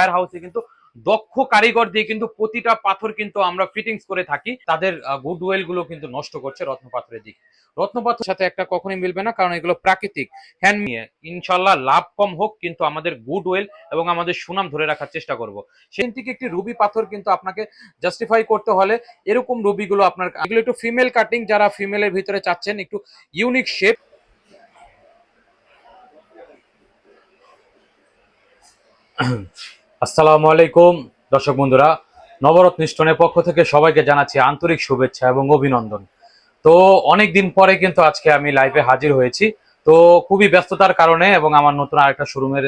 Fire হাউসে কিন্তু দক্ষ কারিগর দিয়ে কিন্তু প্রতিটা পাথর কিন্তু আমরা ফিটিংস করে থাকি। তাদের গুডওয়েলগুলো কিন্তু নষ্ট করছে রত্ন পাথরের দিকে। রত্ন সাথে একটা কখনোই মিলবে না, কারণ এগুলো প্রাকৃতিক। হ্যান্ড নিয়ে ইনশাল্লাহ লাভ কম হোক, কিন্তু আমাদের গুডওয়েল এবং আমাদের সুনাম ধরে রাখার চেষ্টা করব। সেই থেকে একটি রুবি পাথর কিন্তু আপনাকে জাস্টিফাই করতে হলে এরকম রুবিগুলো আপনার এগুলো একটু ফিমেল কাটিং যারা ফিমেলের ভিতরে চাচ্ছেন, একটু ইউনিক শেপ আসসালামু আলাইকুম, দর্শক বন্ধুরা। নবরত্ন স্টোনের পক্ষ থেকে সবাইকে জানাচ্ছি আন্তরিক শুভেচ্ছা এবং অভিনন্দন। তো অনেক দিন পরে কিন্তু আজকে আমি লাইভে হাজির হয়েছি। তো খুবই ব্যস্ততার কারণে এবং আমার নতুন আরেকটা শোরুমের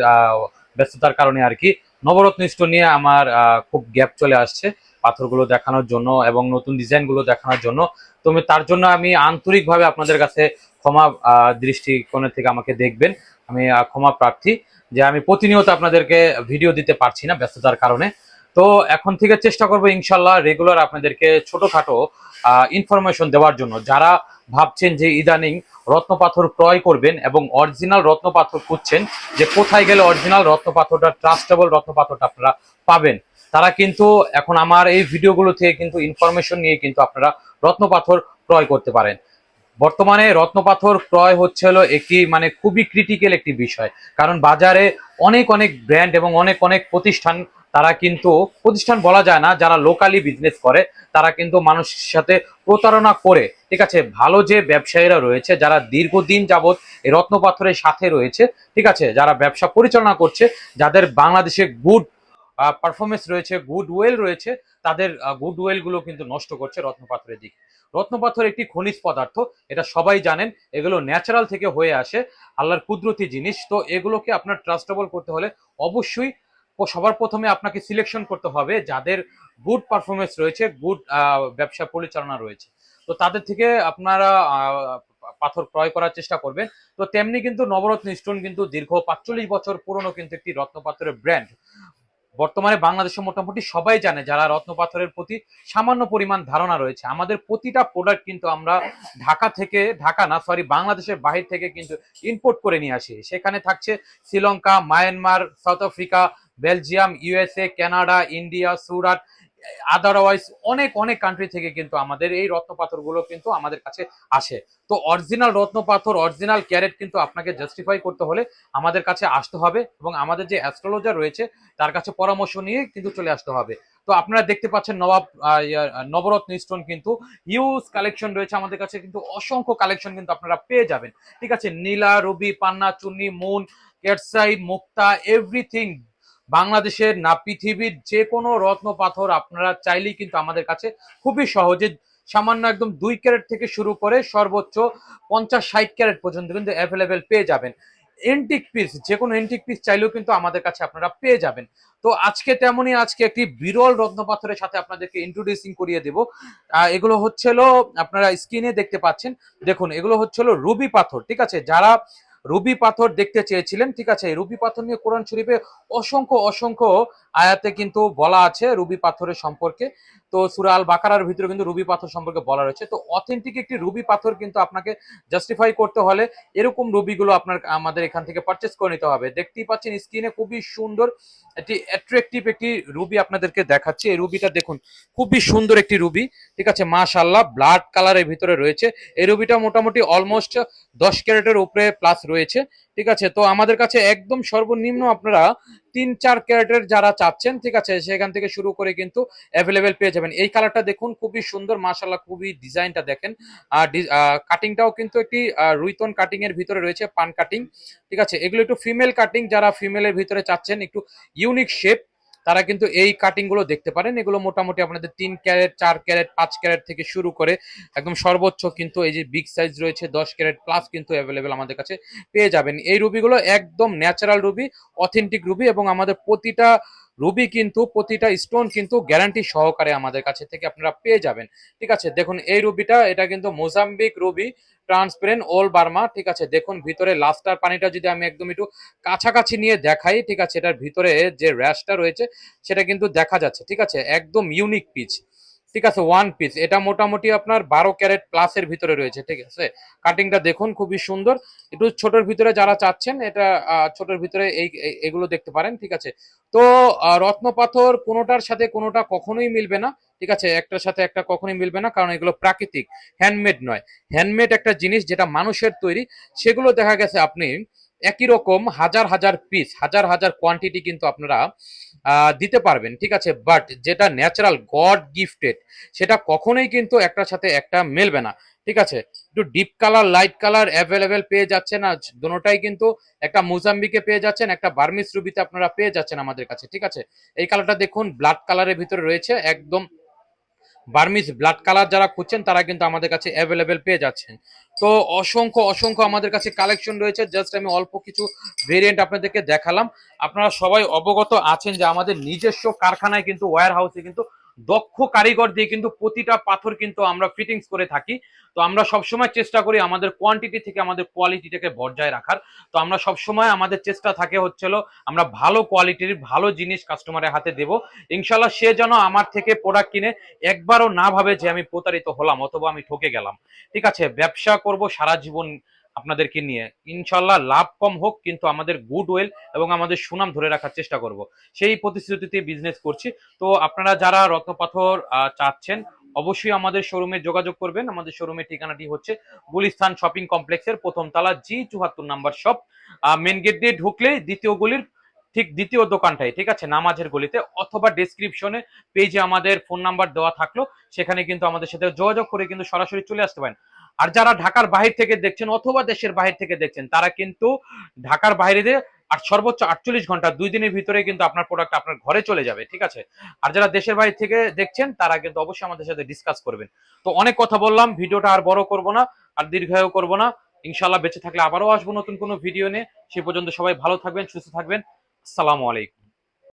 ব্যস্ততার কারণে আর কি, নবরত্ন নিয়ে আমার খুব গ্যাপ চলে আসছে পাথরগুলো দেখানোর জন্য এবং নতুন ডিজাইনগুলো দেখানোর জন্য। তো তার জন্য আমি আন্তরিকভাবে আপনাদের কাছে ক্ষমা দৃষ্টিকোণের থেকে আমাকে দেখবেন। আমি ক্ষমা প্রার্থী। যে আমি প্রতিনিয়ত আপনাদেরকে ভিডিও দিতে পারছি না ব্যস্ততার কারণে। তো এখন থেকে চেষ্টা করব ইনশাল্লাহ রেগুলার আপনাদেরকে ছোটোখাটো ইনফরমেশন দেওয়ার জন্য। যারা ভাবছেন যে ইদানিং রত্ন পাথর ক্রয় করবেন এবং অরিজিনাল রত্ন পাথর খুঁজছেন, যে কোথায় গেলে অরিজিনাল রত্ন পাথরটা ট্রাস্টেবল রত্ন পাথরটা আপনারা পাবেন, তারা কিন্তু এখন আমার এই ভিডিওগুলো থেকে কিন্তু ইনফরমেশন নিয়ে কিন্তু আপনারা রত্ন পাথর ক্রয় করতে পারেন। বর্তমানে রত্নপাথর ক্রয় হচ্ছে হলো একটি মানে খুবই ক্রিটিক্যাল একটি বিষয়। কারণ বাজারে অনেক অনেক ব্র্যান্ড এবং অনেক অনেক প্রতিষ্ঠান, তারা কিন্তু, প্রতিষ্ঠান বলা যায় না, যারা লোকালি বিজনেস করে, তারা কিন্তু মানুষের সাথে প্রতারণা করে। ঠিক আছে, ভালো যে ব্যবসায়ীরা রয়েছে, যারা দীর্ঘদিন যাবৎ এই রত্ন পাথরের সাথে রয়েছে, ঠিক আছে, যারা ব্যবসা পরিচালনা করছে, যাদের বাংলাদেশে গুড পারফরমেন্স রয়েছে গুড ওয়েল রয়েছে, তাদের গুড ওয়েলগুলো কিন্তু নষ্ট করছে রত্ন পাথরের দিকে। রত্নপাথর একটি খনিজ পদার্থ, এটা সবাই জানেন, এগুলো ন্যাচারাল থেকে হয়ে আসে, আল্লাহর কুদরতি জিনিস, তো এগুলোকে আপনার ট্রাস্টেবল করতে হলে অবশ্যই সবার প্রথমে আপনাকে সিলেকশন করতে হবে যাদের গুড পারফরমেন্স রয়েছে গুড ব্যবসা পরিচালনা রয়েছে। তো তাদের থেকে আপনারা পাথর ক্রয় করার চেষ্টা করবেন। তো তেমনি কিন্তু নবরত্ন স্টোন কিন্তু দীর্ঘ পাঁচচল্লিশ বছর পুরনো কিন্তু একটি রত্ন পাথরের ব্র্যান্ড বর্তমানে বাংলাদেশে মোটামুটি সবাই জানে যারা রত্ন পাথরের প্রতি সামান্য পরিমাণ ধারণা রয়েছে। আমাদের প্রতিটা প্রোডাক্ট কিন্তু আমরা ঢাকা থেকে, ঢাকা না সরি বাংলাদেশের বাহির থেকে কিন্তু ইম্পোর্ট করে নিয়ে আসি। সেখানে থাকছে Sri Lanka, Myanmar, South Africa, Belgium USA Canada India Surat otherwise অনেক অনেক কান্ট্রি থেকে কিন্তু আমাদের এই রত্ন পাথরগুলো কিন্তু আমাদের কাছে আসে। তো অরিজিনাল রত্ন পাথর অরিজিনাল ক্যারেট কিন্তু আপনাকে জাস্টিফাই করতে হলে আমাদের কাছে আসতে হবে এবং আমাদের যে অ্যাস্ট্রোলজার রয়েছে, তার কাছে পরামর্শ নিয়ে কিন্তু চলে আসতে হবে। তো আপনারা দেখতে পাচ্ছেন নবাব নবরত্ন স্টোন কিন্তু হিউজ কালেকশন রয়েছে আমাদের কাছে, কিন্তু অসংখ্য কালেকশন কিন্তু আপনারা পেয়ে যাবেন। ঠিক আছে? নীলা, রবি, পান্না, চুন্নি, মুন কেটসাই মুক্তা এভরিথিং বাংলাদেশের না পৃথিবীর যে কোনো রত্ন পাথর আপনারা চাইলেই কিন্তু আমাদের কাছে খুবই সহজে সামান্য একদম দুই ক্যারেট থেকে শুরু করে সর্বোচ্চ পঞ্চাশ, ষাট ক্যারেট পর্যন্ত কিন্তু অ্যাভেলেবেল পেয়ে যাবেন। এন্টিক পিস যে কোনো এন্টিক পিস চাইলেও কিন্তু আমাদের কাছে আপনারা পেয়ে যাবেন। তো আজকে তেমনই আজকে একটি বিরল রত্ন পাথরের সাথে আপনাদেরকে ইন্ট্রোডিউসিং করিয়ে দেব। এগুলো হচ্ছিল, আপনারা স্ক্রিনে দেখতে পাচ্ছেন। দেখুন, এগুলো হচ্ছিল রুবি পাথর, ঠিক আছে? যারা রুবি পাথর দেখতে চেয়েছিলেন। ঠিক আছে, এই রুবি পাথর নিয়ে কোরআন শরীফে অসংখ্য অসংখ্য আয়াতে কিন্তু বলা আছে রুবি পাথরের সম্পর্কে। তো সুরা আল বাকারার ভিতরে কিন্তু রুবি পাথর সম্পর্কে বলা রয়েছে। তো অথেন্টিক একটি রুবি পাথর কিন্তু আপনাকে জাস্টিফাই করতে হলে এরকম রুবিগুলো আপনার, আমাদের এখান থেকে পারচেস করে নিতে হবে। দেখতেই পাচ্ছেন স্ক্রিনে খুবই সুন্দর একটি অ্যাট্রাকটিভ একটি রুবি আপনাদেরকে দেখাচ্ছি। এই রুবিটা দেখুন, খুবই সুন্দর একটি রুবি। ঠিক আছে মাশাল্লাহ ব্লাড কালারের ভিতরে রয়েছে। এই রুবিটা মোটামুটি অলমোস্ট দশ ক্যারেটের উপরে প্লাস রয়েছে। ঠিক আছে? তো আমাদের কাছে একদম সর্বনিম্ন আপনারা তিন, চার ক্যারেটের যারা চাচ্ছেন, ঠিক আছে? সেখান থেকে শুরু করে কিন্তু অ্যাভেলেবেল পেয়ে যাবেন। এই কালারটা দেখুন, খুবই সুন্দর মাশাল্লাহ খুবই ডিজাইনটা দেখেন। আর কাটিংটাও কিন্তু একটি রুইতন কাটিং এর ভিতরে রয়েছে, পান কাটিং ঠিক আছে? এগুলো একটু ফিমেল কাটিং যারা ফিমেলের ভিতরে চাচ্ছেন, একটু ইউনিক শেপ তারা কিন্তু এই কাটিংগুলো দেখতে পারেন। এগুলো মোটামুটি আপনাদের তিন ক্যারেট, চার ক্যারেট, পাঁচ ক্যারেট থেকে শুরু করে একদম সর্বোচ্চ কিন্তু এই যে বিগ সাইজ রয়েছে, দশ ক্যারেট প্লাস কিন্তু অ্যাভেলেবেল আমাদের কাছে পেয়ে যাবেন। এই রুবিগুলো একদম ন্যাচারাল রুবি অথেন্টিক রুবি এবং আমাদের প্রতিটা রুবি কিন্তু প্রতিটা স্টোন কিন্তু গ্যারান্টি সহকারে আমাদের কাছে থেকে আপনারা পেয়ে যাবেন। ঠিক আছে, দেখুন এই রুবিটা এটা কিন্তু মোজাম্বিক রুবি ট্রান্সপারেন্ট ওল বার্মা ঠিক আছে, দেখুন ভিতরে লাস্টার পানিটা যদি আমি একদম একটু কাছাকাছি নিয়ে দেখাই, ঠিক আছে, এটার ভিতরে যে র্যাশটা রয়েছে, সেটা কিন্তু দেখা যাচ্ছে, ঠিক আছে, একদম ইউনিক পিচ ঠিক আছে ওয়ান পিস এটা মোটামুটি আপনার বারো ক্যারেট প্লাসের ভিতরে রয়েছে ঠিক আছে? কাটিংটা দেখুন খুবই সুন্দর। একটু ছোটোর ভিতরে যারা চাচ্ছেন এটা ছোটোর ভিতরে এই এগুলো দেখতে পারেন ঠিক আছে? তো আহ, রত্ন পাথর কোনোটার সাথে কোনোটা কখনোই মিলবে না ঠিক আছে? একটার সাথে একটা কখনোই মিলবে না কারণ এগুলো প্রাকৃতিক হ্যান্ডমেড নয়। হ্যান্ডমেড একটা জিনিস যেটা মানুষের তৈরি সেগুলো দেখা গেছে আপনি একই রকম হাজার হাজার পিস হাজার হাজার কোয়ান্টিটি কিন্তু আপনারা দিতে পারবেন, ঠিক আছে? বাট যেটা ন্যাচারাল গড গিফটেড সেটা কখনোই কিন্তু একটার সাথে একটা মেলবে না, ঠিক আছে? একটু deep colour light colour available পেয়ে যাচ্ছেন, আর দুটোটাই কিন্তু একটা মোজাম্বিকে পেয়ে যাচ্ছেন, একটা বার্মিস রুবিতে আপনারা পেয়ে যাচ্ছেন আমাদের কাছে, ঠিক আছে? এই কালারটা দেখুন ব্লাড কালারের ভিতরে রয়েছে, একদম বার্মিস ব্লাড কালার যারা খুঁজছেন, তারা কিন্তু আমাদের কাছে অ্যাভেলেবেল পেয়ে যাচ্ছেন। তো অসংখ্য অসংখ্য আমাদের কাছে কালেকশন রয়েছে। জাস্ট আমি অল্প কিছু ভেরিয়েন্ট আপনাদেরকে দেখালাম। আপনারা সবাই অবগত আছেন যে আমাদের নিজস্ব কারখানায় কিন্তু ওয়্যার হাউসে কিন্তু দক্ষ কারিগর দিয়ে কিন্তু প্রতিটা পাথর কিন্তু আমরা ফিটিংস করে থাকি। তো আমরা সবসময় চেষ্টা করি আমাদের কোয়ান্টিটি থেকে আমাদের কোয়ালিটিটাকে বজায় রাখার। তো আমরা সবসময় আমাদের চেষ্টা থাকে হচ্ছিল আমরা ভালো কোয়ালিটির ভালো জিনিস কাস্টমারের হাতে দেব। ইনশাল্লাহ সে যেন আমার থেকে প্রোডাক্ট কিনে একবারও না ভাবে যে আমি প্রতারিত হলাম অথবা আমি ঠকে গেলাম। ঠিক আছে, ব্যবসা করব সারা জীবন আপনাদেরকে নিয়ে। ইনশাল্লাহ লাভ কম হোক, কিন্তু আমাদের গুড ওয়েল এবং আমাদের সুনাম ধরে রাখার চেষ্টা করব। সেই প্রতিশ্রুতিতে বিজনেস করছি। তো আপনারা যারা রত্নপাথর চাচ্ছেন, অবশ্যই আমাদের শোরুমে যোগাযোগ করবেন। আমাদের শোরুমের ঠিকানাটি হচ্ছে গুলিস্তান শপিং কমপ্লেক্সের প্রথম তালা জি চুহাত্তর নাম্বার শপ মেন গেট দিয়ে ঢুকলে দ্বিতীয় গলির ঠিক দ্বিতীয় দোকানটাই ঠিক আছে? নামাজের গলিতে অথবা ডেসক্রিপশনে পেজে আমাদের ফোন নাম্বার দেওয়া থাকল। সেখানে কিন্তু আমাদের সাথে যোগাযোগ করে কিন্তু সরাসরি চলে আসতে পারেন। আর যারা ঢাকার বাহির থেকে দেখছেন অথবা দেশের বাহির থেকে দেখছেন, তারা কিন্তু ঢাকার বাইরে আর সর্বোচ্চ আটচল্লিশ ঘণ্টা, দুই দিনের ভিতরে কিন্তু আপনার প্রোডাক্ট আপনার ঘরে চলে যাবে, ঠিক আছে? আর যারা দেশের বাইরে থেকে দেখছেন, তারা কিন্তু অবশ্যই আমাদের সাথে ডিসকাস করবেন। তো অনেক কথা বললাম, ভিডিওটা আর বড় করব না, আর দীর্ঘায়ু করব না। ইনশাল্লাহ বেঁচে থাকলে আবারও আসব নতুন কোনো ভিডিও নিয়ে। সে পর্যন্ত সবাই ভালো থাকবেন, সুস্থ থাকবেন। আসসালামু আলাইকুম।